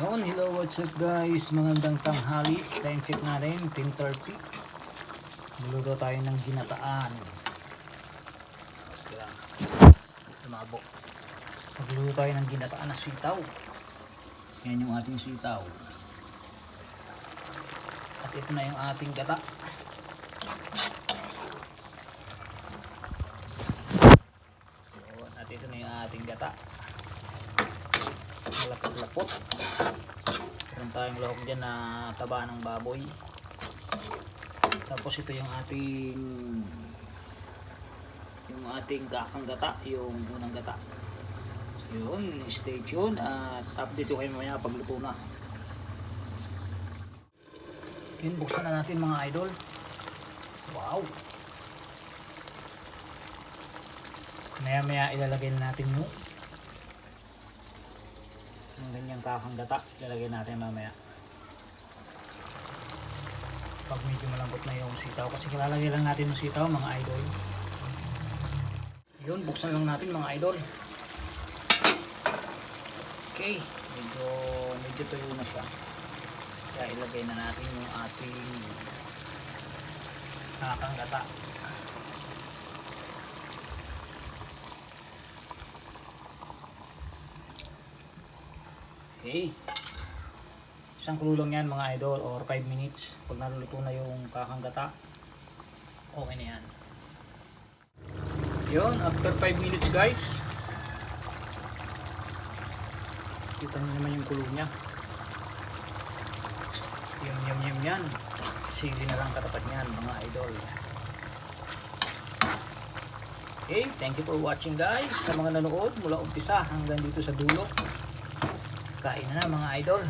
Yun, hello, what's up guys? Magandang tanghali. Time check natin, 10.30. Maluto tayo ng ginataan. Kaya, lumabo. Magluluto tayo ng ginataan na sitaw. Yan yung ating sitaw. At ito na yung ating gata. Yun, at ito na yung ating gata. Malapot-lapot. Meron tayong lahok dyan na taba ng baboy. Tapos ito yung ating yung ating kakang gata, yung unang gata. Yun, stay tuned at update ko kayo mamaya pag luto na. Yun, buksan na natin mga idol. Wow! Maya maya ilalagay na natin yung yung ganyang kakang gata. Ilalagay natin mamaya. Pag medyo malambot na yung sitaw. Kasi kilalagay lang natin yung sitaw mga idol. Yun, buksan lang natin mga idol. Okay, medyo medyo tuyo na siya. Kaya ilagay na natin yung ating kakang gata. Okay. Isang kulo lang yan mga idol or 5 minutes. Pag naluluto na yung kakang gata, okay na yan. Yun, after 5 minutes guys. Kita nyo naman yung kulo niya. Yum yum yum yan. Sili na lang katapat niyan mga idol. Okay, thank you for watching guys. Sa mga nanood mula umpisa hanggang dito sa dulo. Kain na na mga idol.